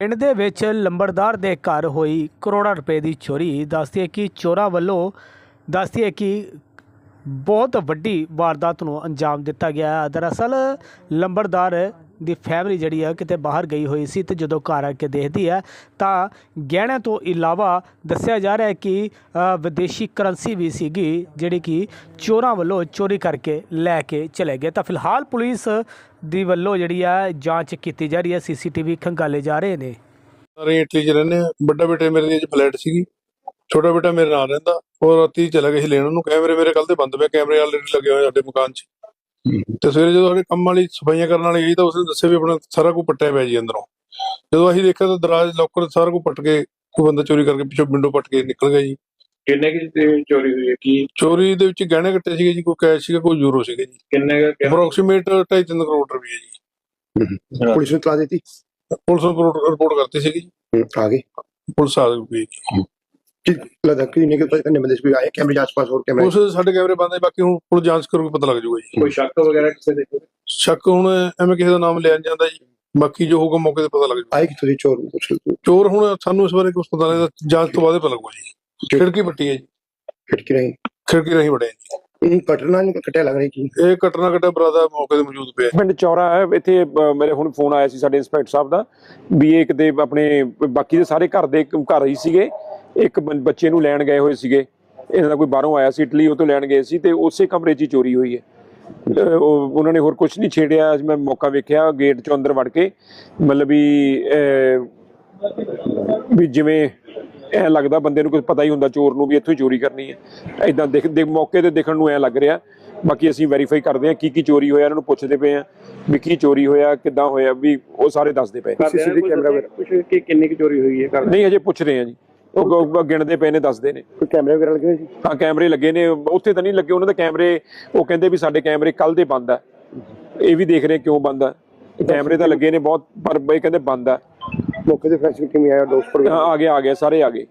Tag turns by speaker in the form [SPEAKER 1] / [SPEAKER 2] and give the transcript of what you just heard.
[SPEAKER 1] ਪਿੰਡ ਦੇ ਵਿੱਚ ਲੰਬੜਦਾਰ ਦੇ ਘਰ ਹੋਈ ਕਰੋੜਾਂ ਰੁਪਏ ਦੀ ਚੋਰੀ। ਦੱਸਦੀ ਹੈ ਕਿ ਚੋਰਾਂ ਵੱਲੋਂ, ਦੱਸਦੀ ਹੈ ਕਿ ਬਹੁਤ ਵੱਡੀ ਵਾਰਦਾਤ ਨੂੰ ਅੰਜਾਮ ਦਿੱਤਾ ਗਿਆ ਹੈ। ਦਰਅਸਲ, ਲੰਬੜਦਾਰ ਦੀ ਫੈਮਿਲੀ ਜਿਹੜੀ ਆ ਕਿਤੇ ਬਾਹਰ ਗਈ ਹੋਈ ਸੀ ਤੇ ਜਦੋਂ ਘਰ ਆ ਕੇ ਦੇਖਦੀ ਹੈ, ਤਾਂ ਗਹਿਣਿਆਂ ਤੋਂ ਇਲਾਵਾ ਦੱਸਿਆ ਜਾ ਰਿਹਾ ਹੈ ਕਿ ਵਿਦੇਸ਼ੀ ਕਰੰਸੀ ਵੀ ਸੀਗੀ, ਜਿਹੜੀ ਕਿ ਚੋਰਾਂ ਵੱਲੋਂ ਚੋਰੀ ਕਰਕੇ ਲੈ ਕੇ ਚਲੇ ਗਏ। ਤਾਂ ਫਿਲਹਾਲ ਪੁਲਿਸ ਦੀ ਵੱਲੋਂ ਜਿਹੜੀ ਆ ਜਾਂਚ ਕੀਤੀ ਜਾ ਰਹੀ ਹੈ। ਸੀਸੀਟੀਵੀ ਖੰਗਾਲੇ ਜਾ ਰਹੇ ਨੇ।
[SPEAKER 2] ਸਾਰੇ ਇਟਲੀ ਚ ਰਹਿੰਦੇ ਆ। ਵੱਡਾ ਬੇਟੇ ਮੇਰੇ ਦੀ ਅੱਜ ਫਲੈਟ ਸੀਗੀ। ਛੋਟਾ ਬੇਟਾ ਮੇਰੇ ਨਾਲ ਰਹਿੰਦਾ ਉਹ ਰਾਤੀ ਚਲਾ ਗਿਆ ਸੀ ਲੈਣ ਉਹਨੂੰ ਕੈਮਰੇ ਮੇਰੇ ਕੱਲ ਦੇ ਬੰਦ ਪਏ ਕੈਮਰੇ ਆਲਰੇਡੀ ਲੱਗੇ ਹੋਏ ਸਾਡੇ ਮਕਾਨ 'ਚ। ਤੇ ਸਵੇਰੇ ਜਦੋਂ ਸਾਡੇ ਕੰਮ ਵਾਲੀ ਸਫਾਈਆਂ ਕਰਨ ਵਾਲੀ ਗਈ ਤਾਂ ਉਸਨੇ ਦੱਸਿਆ ਵੀ ਆਪਣਾ ਸਾਰਾ ਕੁਝ ਪੱਟਿਆ ਪਿਆ ਜੀ ਅੰਦਰੋਂ। ਜਦੋਂ ਅਸੀਂ ਦੇਖਿਆ ਤਾਂ ਦਰਾਜ ਲੋਕਰ ਸਾਰਾ ਕੁਝ ਪੱਟ ਕੇ ਕੋਈ ਬੰਦਾ ਚੋਰੀ ਕਰਕੇ ਪਿੱਛੋਂ ਵਿੰਡੋ ਪੱਟ ਕੇ ਨਿਕਲ ਗਿਆ ਜੀ।
[SPEAKER 3] ਕਿੰਨੇ ਕੀ ਚੋਰੀ ਹੋਈ ਹੈ? ਕੀ
[SPEAKER 2] ਚੋਰੀ ਦੇ ਵਿੱਚ ਗਹਿਣੇ ਕੱਟੇ ਸੀਗੇ ਜੀ ਕੋਈ ਕੈਸ਼ ਸੀਗਾ ਕੋਈ ਯੂਰੋ ਸੀਗੇ ਜੀ।
[SPEAKER 3] ਕਿੰਨੇ ਕੁ ਗਹਿਣੇ-
[SPEAKER 2] ਅਪਰੋਕਸੀਮੇਟ 2.5 ਕਰੋੜ ਰੁਪਏ ਜੀ।
[SPEAKER 4] ਪੁਲਿਸ ਨੂੰ ਤਲਾ ਦਿੱਤੀ?
[SPEAKER 2] ਪੁਲਿਸ ਨੂੰ ਰਿਪੋਰਟ ਕਰਤੀ ਸੀਗੀ
[SPEAKER 4] ਆ ਗਏ
[SPEAKER 2] ਪੁਲਿਸ ਆ ਗਈ। ਜੀ
[SPEAKER 4] ਕਿ ਲੱਗਦਾ ਕਿ ਨਹੀਂ ਕਿ ਕਰਨੇ ਬੰਦੇ ਸੀ ਆਏ ਕੈਮਰੇ ਆਸ-ਪਾਸ ਹੋਰ ਕੈਮਰੇ
[SPEAKER 2] ਉਸ ਸਾਡੇ ਕੈਮਰੇ ਬੰਦ ਬਾਕੀ ਹੁਣ ਪੁਲਿਸ ਜਾਂਚ ਕਰੂਗੀ ਪਤਾ ਲੱਗ ਜਾਊਗਾ ਜੀ।
[SPEAKER 3] ਕੋਈ ਸ਼ੱਕ ਵਗੈਰਾ ਕਿਸੇ ਦੇ?
[SPEAKER 2] ਸ਼ੱਕ ਹੁਣ ਐਵੇਂ ਕਿਸੇ ਦਾ ਨਾਮ ਲਿਆ ਨੀ ਜਾਂਦਾ ਜੀ ਬਾਕੀ ਜੋ ਹੋਊਗਾ ਮੌਕੇ ਤੇ ਪਤਾ ਲੱਗ ਜਾਊਗਾ
[SPEAKER 4] ਆਏ ਕਿਥੋਂ ਦੀ ਚੋਰ ਪੁੱਛ ਲਓ।
[SPEAKER 2] ਚੋਰ ਹੁਣ ਸਾਨੂੰ ਇਸ ਬਾਰੇ ਕੁਝ ਪਤਾ ਨਹੀਂ ਲੱਗਦਾ ਜਾਂਚ ਤੋਂ ਬਾਅਦ ਹੀ ਪਤਾ ਲੱਗੂਗਾ ਜੀ। ਖਿੜਕੀ ਪੱਟੀ ਹੈ ਜੀ।
[SPEAKER 4] ਖਿੜਕੀ ਰਹੀ?
[SPEAKER 2] ਖਿੜਕੀ ਰਹੀ ਵੜਿਆ ਜੀ।
[SPEAKER 4] ਇਹ ਕਟਣਾ ਨਹੀਂ ਕਟਿਆ ਲੱਗ ਰਹੀ ਕੀ
[SPEAKER 2] ਇਹ ਘਟਨਾ ਘਟਿਆ ਬਰਾਦਾ ਮੌਕੇ ਤੇ ਮੌਜੂਦ ਪਿਆ।
[SPEAKER 5] ਪਿੰਡ ਚੌਰਾ ਹੈ ਇੱਥੇ ਮੇਰੇ ਹੁਣ ਫੋਨ ਆਇਆ ਸੀ ਸਾਡੇ ਇੰਸਪੈਕਟਰ ਸਾਹਿਬ ਦਾ ਵੀ ਇਹ ਕਿਤੇ ਆਪਣੇ ਬਾਕੀ ਦੇ ਸਾਰੇ ਘਰ ਦੇ ਇੱਕ ਘਰ ਹੀ ਸੀਗੇ। ਇੱਕ ਬੱਚੇ ਨੂੰ ਲੈਣ ਗਏ ਹੋਏ ਸੀਗੇ। ਇਹਨਾਂ ਦਾ ਕੋਈ ਬਾਹਰੋਂ ਆਇਆ ਸੀ ਇਟਲੀ ਉਹ ਤੋਂ ਲੈਣ ਗਏ ਸੀ ਤੇ ਉਸੇ ਕਮਰੇ 'ਚ ਹੀ ਚੋਰੀ ਹੋਈ ਹੈ। ਉਹਨਾਂ ਨੇ ਹੋਰ ਕੁਝ ਨਹੀਂ ਛੇੜਿਆ। ਅੱਜ ਮੈਂ ਮੌਕਾ ਵੇਖਿਆ ਗੇਟ 'ਚੋਂ ਅੰਦਰ ਵੜ ਕੇ। ਮਤਲਬ ਵੀ ਵੀ ਜਿਵੇਂ ਐ ਲੱਗਦਾ ਬੰਦੇ ਨੂੰ ਕੁਝ ਪਤਾ ਹੀ ਹੁੰਦਾ ਚੋਰ ਨੂੰ ਵੀ ਇੱਥੋਂ ਹੀ ਚੋਰੀ ਕਰਨੀ ਹੈ। ਐਦਾਂ ਦੇਖ ਦੇ ਮੌਕੇ ਤੇ ਦੇਖਣ ਨੂੰ ਐ ਲੱਗ ਰਿਹਾ। ਬਾਕੀ ਅਸੀਂ ਵੈਰੀਫਾਈ ਕਰਦੇ ਹਾਂ ਕੀ ਕੀ ਚੋਰੀ ਹੋਇਆ ਇਹਨਾਂ ਨੂੰ ਪੁੱਛਦੇ ਪਏ ਆ ਵੀ ਕੀ ਚੋਰੀ ਹੋਇਆ ਕਿੱਦਾਂ ਹੋਇਆ ਵੀ ਉਹ ਸਾਰੇ ਦੱਸਦੇ ਪਏ।
[SPEAKER 4] CCTV ਕੈਮਰਾ ਵਗੈਰਾ?
[SPEAKER 3] ਕਿ ਕਿੰਨੇ ਕੀ ਚੋਰੀ ਹੋਈ ਹੈ
[SPEAKER 5] ਨਹੀਂ ਅਜੇ ਪੁੱਛ ਰਹੇ ਆ ਜੀ। ਉਹ ਗਿਣਦੇ ਪਏ ਨੇ ਦੱਸਦੇ ਨੇ।
[SPEAKER 4] ਕੋਈ ਕੈਮਰੇ ਵਗੈਰਾ ਲੱਗੇ ਹੋਏ ਸੀ?
[SPEAKER 5] ਹਾਂ ਕੈਮਰੇ ਲੱਗੇ ਨੇ। ਉੱਥੇ ਤਾਂ ਨਹੀਂ ਲੱਗੇ ਉਹਨਾਂ ਦੇ ਕੈਮਰੇ ਉਹ ਕਹਿੰਦੇ ਵੀ ਸਾਡੇ ਕੈਮਰੇ ਕੱਲ ਦੇ ਬੰਦ ਆ। ਇਹ ਵੀ ਦੇਖ ਰਹੇ ਕਿਉਂ ਬੰਦ ਆ। ਕੈਮਰੇ ਤਾਂ ਲੱਗੇ ਨੇ ਬਹੁਤ ਪਰ ਇਹ ਕਹਿੰਦੇ ਬੰਦ ਆ।
[SPEAKER 4] ਮੌਕੇ ਤੇ ਫੈਸਿਲਿਟੀ ਕਿਵੇਂ ਆਇਆ ਦੋਸਤ ਪਰ
[SPEAKER 5] ਆ ਗਿਆ ਆ ਗਿਆ ਸਾਰੇ ਆ ਗਏ।